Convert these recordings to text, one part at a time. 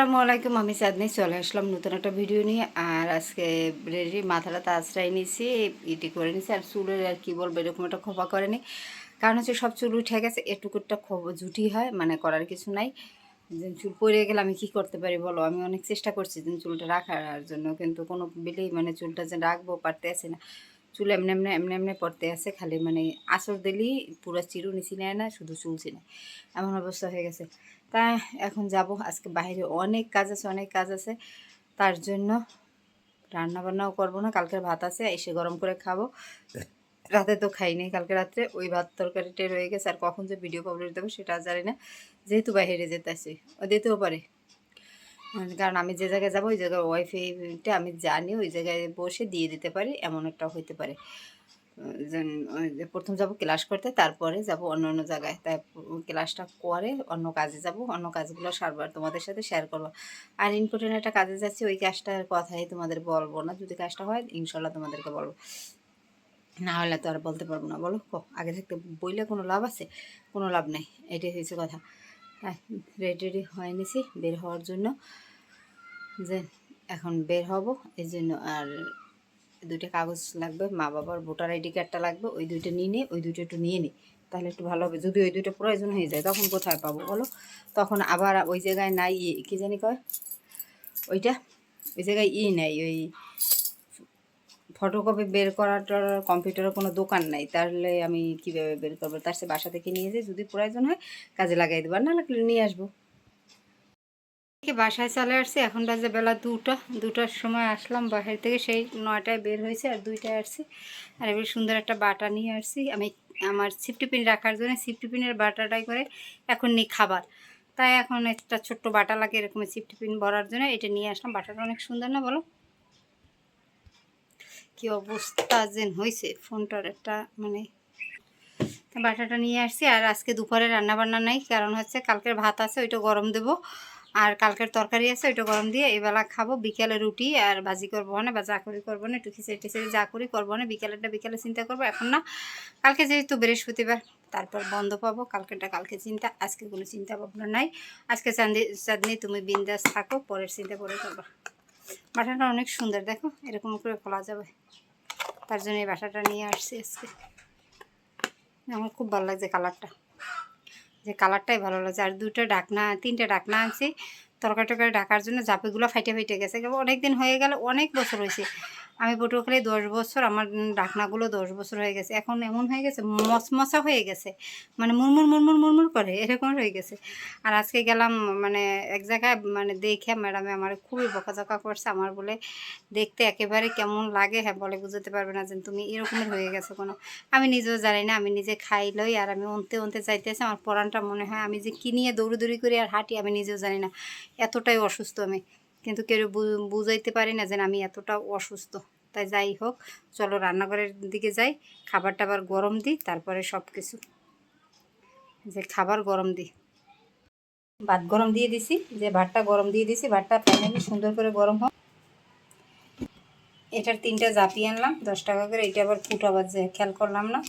আসসালামু আলাইকুম, আমি চাঁদনি চলে আসলাম নতুন একটা ভিডিও নিয়ে। আর আজকে রেডি, মাথাটা তাজটাই নিয়েছি, ইটি করে নিয়েছি, আর চুলের আর কি বলব, এরকম একটা খোপা করেনি কারণ হচ্ছে সব চুল উঠে গেছে এটুকুটা খোপ জুটি হয় মানে করার কিছু নাই। চুল পড়ে গেলে আমি কি করতে পারি বলো? আমি অনেক চেষ্টা করছি যে চুলটা রাখার জন্য কিন্তু কোনো বিলেই মানে চুলটা যে রাখব, পারতে আসে না। চুল এমনি এমনি এমনি এমনি পড়তে আছে, খালি মানে আসর দিলেই পুরো চিরুনি নেয় না, শুধু চুল চিনায় এমন অবস্থা হয়ে গেছে। তা এখন যাব, আজকে বাইরে অনেক কাজ আছে, অনেক কাজ আছে। তার জন্য রান্না বান্নাও করব না কালকের ভাত আছে, এসে গরম করে খাব। রাতে তো খাইনি কালকে রাত্রে, ওই ভাত তরকারিটাই রয়ে গেছে। আর কখন যে ভিডিও পাবলিশ দেবো সেটা জানি না। যেহেতু বাইরে যেতে আসি, ও দিতেও পারে। কারণ আমি যে জায়গায় যাব, ওই জায়গায় ওয়াইফাইটা আমি জানি, ওই জায়গায় বসে দিয়ে দিতে পারি, এমন একটা হইতে পারে। প্রথম যাব ক্লাস করতে, তারপরে যাব অন্য অন্য জায়গায়। তাই ক্লাসটা করে অন্য কাজে যাব, অন্য কাজগুলো সারবার তোমাদের সাথে শেয়ার করব। আর ইম্পর্টেন্ট একটা কাজে যাচ্ছি, ওই কাজটার কথাই তোমাদের বলব না। যদি কাজটা হয় ইনশাল্লাহ তোমাদেরকে বলব। না হলে তো আর বলতে পারব না। বলো আগে থাকতে বইলে কোনো লাভ আছে? কোনো লাভ নেই। এটাই হয়েছে কথা। রেডি রেডি হয়ে নিছি বের হওয়ার জন্য। যে এখন বের হব, এই জন্য আর দুইটা কাগজ লাগবে, মা বাবার ভোটার আইডি কার্ডটা লাগবে, ওই দুইটা নিয়ে নিই ওই দুইটা একটু নিয়ে নিই তাহলে একটু ভালো হবে। যদি ওই দুইটা প্রয়োজন হয়ে যায়, তখন কোথায় পাবো বলো? তখন আবার ওই জায়গায় নাই, কী জানি কয়? ওইটা? ওই জায়গায় ই নাই, ওই ফটোকপি বের করাটার কম্পিউটারের কোনো দোকান নাই। তাহলে আমি কীভাবে বের করব? তার সে বাসা থেকে নিয়ে যাই, যদি প্রয়োজন হয় কাজে লাগাই দেবো না লাগলে নিয়ে আসব। বাসায় চলে আসছি, এখন বাজে বেলা দুটো। দুটার সময় আসলাম বাসার থেকে, সেই নয়টায় বের হয়েছে আর দুইটায় আসছি। আর এবার সুন্দর একটা বাটা নিয়ে আসছি। আমি আমার সিফটিপিন রাখার জন্য সিফটিপিনের বাটাটাই করে এখন নিই খাবার। তাই এখন একটা ছোট্ট বাটা লাগে এরকম সিফটিপিন ভরার জন্য, এটা নিয়ে আসলাম। বাটাটা অনেক সুন্দর না বলো? কি অবস্থা যেন হয়েছে ফোনটার একটা মানে বাটাটা নিয়ে আসছি। আর আজকে দুপুরে রান্না বান্না নাই, কারণ হচ্ছে কালকের ভাত আছে, ওইটা গরম দেবো। আর কালকের তরকারি আছে, ওইটা গরম দিয়ে এবেলা খাব, বিকেলে রুটি আর ভাজি করব না, বা যা করি করব না, একটু খিচড়ি টিচড়ি যা করি করব না বিকেলেরটা বিকেলে চিন্তা করব, এখন না, কালকে যেহেতু বৃহস্পতিবার, তারপর বন্ধ পাবো, কালকেরটা কালকে চিন্তা, আজকে কোনো চিন্তা ভাবনা নাই। আজকে চাঁদি চাঁদনি, তুমি বিন্দাস থাকো, পরের চিন্তা পরে করবা। বাটাটা অনেক সুন্দর, দেখো, এরকম করে খোলা যাবে। তার জন্য এই বাসাটা নিয়ে আসছি আজকে। আমার খুব ভালো লাগছে কালারটা। যে কালারটাই ভালো লাগছে। আর দুটো ডাকনা তিনটে ডাকনা আনছি তরকারি টরকারি ডাকার জন্য জাপেগুলো ফাইটে ফাইটে গেছে। অনেক দিন হয়ে গেল, অনেক বছর হয়েছে। আমি পটুয়াখালী দশ বছর, আমার ডাকনাগুলো দশ বছর হয়ে গেছে। এখন এমন হয়ে গেছে মশমশা হয়ে গেছে। মানে মুরমুর মুরমুর মুরমুর করে, এরকম হয়ে গেছে। আর আজকে গেলাম মানে এক জায়গায় মানে দেখে ম্যাডামে আমার খুবই বকাঝকা করছে, আমার বলে, দেখতে একেবারে কেমন লাগে? হ্যাঁ বলে, বুঝতে পারবে না যে তুমি এরকমের হয়ে গেছো কোনো। আমি নিজেও জানি না, আমি নিজে খাই লই, আর আমি অন্তে অন্তে চাইতেছি আমার পরানটা মনে হয় আমি যে কি নিয়ে দৌড়ি করি আর হাঁটি, আমি নিজেও জানি না। এতটাই অসুস্থ আমি। কিন্তু কেউ বুঝাইতে পারি না যে আমি এতটা অসুস্থ। তাই যাই হোক, চলো রান্নাঘরের দিকে যাই, খাবার টাবার গরম দিই, তারপরে সব কিছু যে খাবার গরম দিই। ভাত গরম দিয়ে দিছি, যে ভাতটা গরম দিয়ে দিছি, ভাতটা ফাইনালি সুন্দর করে গরম হোক। এটার তিনটা জাপি আনলাম, দশ টাকা করে এটা আবার ফুট আবার যে খেয়াল করলাম না।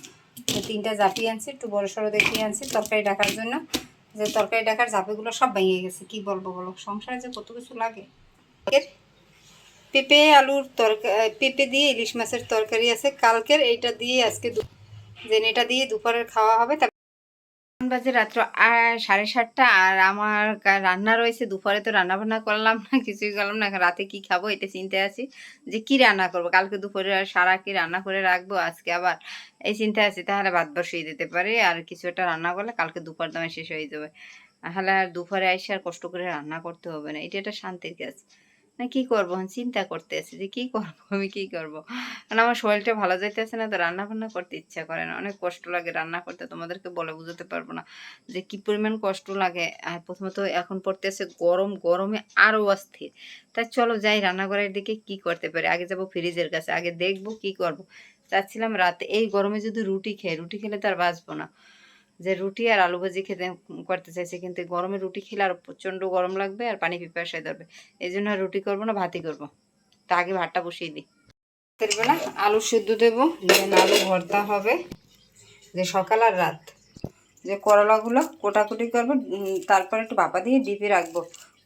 তো তিনটা জাপি আনছি, একটু বড় সড়ো দেখিয়ে আনছি, তরকারি ডাকার জন্য। যে তরকারি ডাকার জাপিগুলো সব ভেঙে গেছে, কি বলব বলো? সংসারে যে কত কিছু লাগে। পেঁপে আলুর তরকারি, পেঁপে দিয়ে ইলিশ মাছের তরকারি আছে। কালকের এইটা দিয়ে আজকে দু- যেন এটা দিয়ে দুপুরের খাওয়া হবে। বাজে রাত্র সাড়ে সাতটা আর আমার রান্না রয়েছে। দুপুরে তো রান্না বান্না করলাম না, কিছুই করলাম না। রাতে কি খাব এটা চিন্তা আছি যে কি রান্না করব? কালকে দুপুরে সারা কি রান্না করে রাখব? আজকে আবার এই চিন্তা আছি। তাহলে ভাত বসিয়ে দিতে পারি। আর কিছু একটা রান্না করলে কালকে দুপুর দামে শেষ হয়ে যাবে। তাহলে আর দুপুরে এসে আর কষ্ট করে রান্না করতে হবে না। এটা একটা শান্তির কাজ। না কি করব? চিন্তা করতে আছি যে কি করব? আমি কি করব? কারণ আমার শরীরটা ভালো যাইতেছে না, তো রান্না বান্না করতে ইচ্ছা করে না। অনেক কষ্ট লাগে রান্না করতে, তোমাদেরকে বলে বুঝতে পারব না যে কি পরিমাণ কষ্ট লাগে। আর প্রথমত এখন পড়তেছে গরম, গরমে আরও অস্থির। তাই চলো যাই রান্নাঘরের দিকে কি করতে পারি? আগে যাব ফ্রিজের কাছে, আগে দেখব কি করব। চাচ্ছিলাম রাতে, এই গরমে যদি রুটি খেয়ে, রুটি খেলে তো আর বাঁচবো না। যে রুটি আর আলু ভাজি খেতে করতে চাইছি, কিন্তু গরমে রুটি খেলে আর প্রচণ্ড গরম লাগবে আর পানি পিপাসায় ধরবে। এই জন্য রুটি করব না, ভাতই করব। তা আগে ভাতটা বসিয়ে দিই। রাতের বেলা আলু সিদ্ধ দেবো দেন আলু ভর্তা হবে। যে সকাল আর রাত। যে করলাগুলো কোটাকুটি করব তারপর একটু বাপা দিয়ে ডিপে রাখব।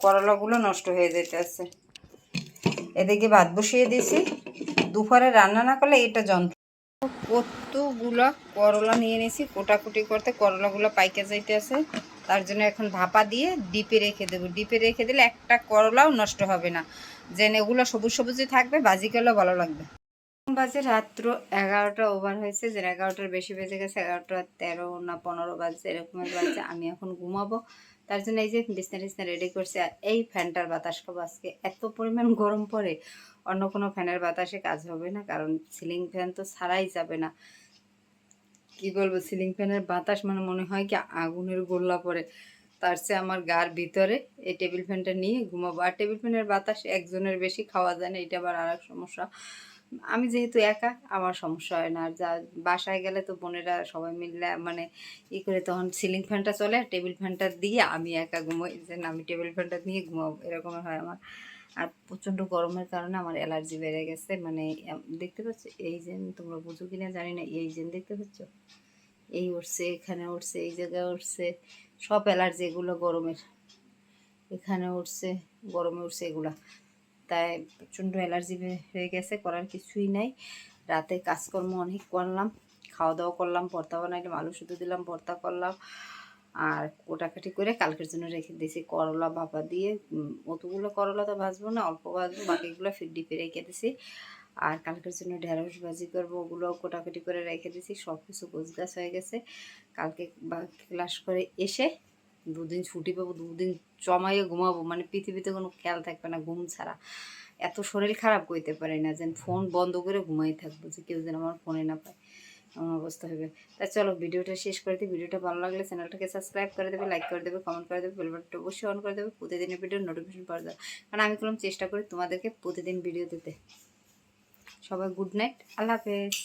করলাগুলো নষ্ট হয়ে যেতেছে এদিকে ভাত বসিয়ে দিয়েছি। দুপুরে রান্না না করলে এটা যন্ত্র কতগুলো করলা নিয়ে নিয়েছি। কোটাকুটি করতে করলাগুলো পাইকে যাইতেছে তার জন্য এখন ভাপা দিয়ে ডিপে রেখে দেবো। ডিপে রেখে দিলে একটা করলাও নষ্ট হবে না। যেন এগুলো সবুজ সবুজই থাকবে, বাজি করলেও ভালো লাগবে। বাজে রাত্র এগারোটা ওভার হয়েছে। যে এগারোটার বেশি বেজে গেছে, এগারোটা তেরো না পনেরো বাজছে, এরকমের বাজছে আমি এখন ঘুমাবো। তার জন্য এই যে বিছনা টিছনা রেডি করছে, আর এই ফ্যানটার বাতাস খাব আজকে। এত পরিমাণ গরম পড়ে, অন্য কোনো ফ্যানের বাতাসে কাজ হবে না, কারণ সিলিং ফ্যান তো ছাড়াই যাবে না। কি বলব সিলিং ফ্যানের বাতাস মানে মনে হয় কি আগুনের গোল্লা পড়ে। তার চেয়ে আমার গার ভিতরে এই টেবিল ফ্যানটা নিয়ে ঘুমাবো। আর টেবিল ফ্যানের বাতাস একজনের বেশি খাওয়া যায় না, এটা আবার আর এক সমস্যা। আমি যেহেতু একা, আমার সমস্যা হয় না। আর যা, বাসায় গেলে তো বোনেরা সবাই মিললে মানে ই করে তখন সিলিং ফ্যানটা চলে আর টেবিল ফ্যানটা দিয়ে আমি একা ঘুমোই। যে আমি টেবিল ফ্যানটা নিয়ে ঘুমাবো এরকম হয় আমার। আর প্রচণ্ড গরমের কারণে আমার অ্যালার্জি বেড়ে গেছে। মানে দেখতে পাচ্ছ? এই যে, তোমরা বুঝো কিনা জানি না। এই যে, দেখতে পাচ্ছ? এই উঠছে, এখানে উঠছে, এই জায়গায় উঠছে। সব অ্যালার্জি এগুলো গরমের। এখানে উঠছে, গরমে উঠছে এগুলা। তাই প্রচণ্ড অ্যালার্জি হয়ে গেছে, করার কিছুই নাই। রাতে কাজকর্ম অনেক করলাম খাওয়া দাওয়া করলাম, ভর্তা বানাইলাম, আলু শুধু দিলাম, ভর্তা করলাম। আর কোটাকাটি করে কালকের জন্য রেখে দিয়েছি করলা ভাপা দিয়ে। অতগুলো করলা তো ভাজবো না, অল্প ভাজবো, বাকিগুলো ফির ডিপে রেখে দিয়েছি আর কালকের জন্য ঢেঁড়স ভাজি করব ওগুলো কোটাকাটি করে রেখে দিয়েছি সব কিছু গোছগাছ হয়ে গেছে। কালকে ক্লাস করে এসে দুদিন ছুটি পাবো, দুদিন জমাইয়ে ঘুমাবো মানে পৃথিবীতে কোনো খেয়াল থাকবে না ঘুম ছাড়া। এত শরীর খারাপ করতে পারি না যেন ফোন বন্ধ করে ঘুমাই থাকব যে কেউ যেন আমার ফোনে না পায়, এমন অবস্থা হবে তা চলো ভিডিওটা শেষ করে দিই, ভিডিওটা ভালো লাগলে চ্যানেলটাকে সাবস্ক্রাইব করে দেবে লাইক করে দেবে কমেন্ট করে দেবে বেল বাটনটা অবশ্যই অন করে দেবে, প্রতিদিনের ভিডিও নোটিফিকেশন পাওয়া যাবে কারণ আমি কোনো চেষ্টা করি তোমাদেরকে প্রতিদিন ভিডিও দিতে। সবাই গুড নাইট আল্লাহ হাফেজ।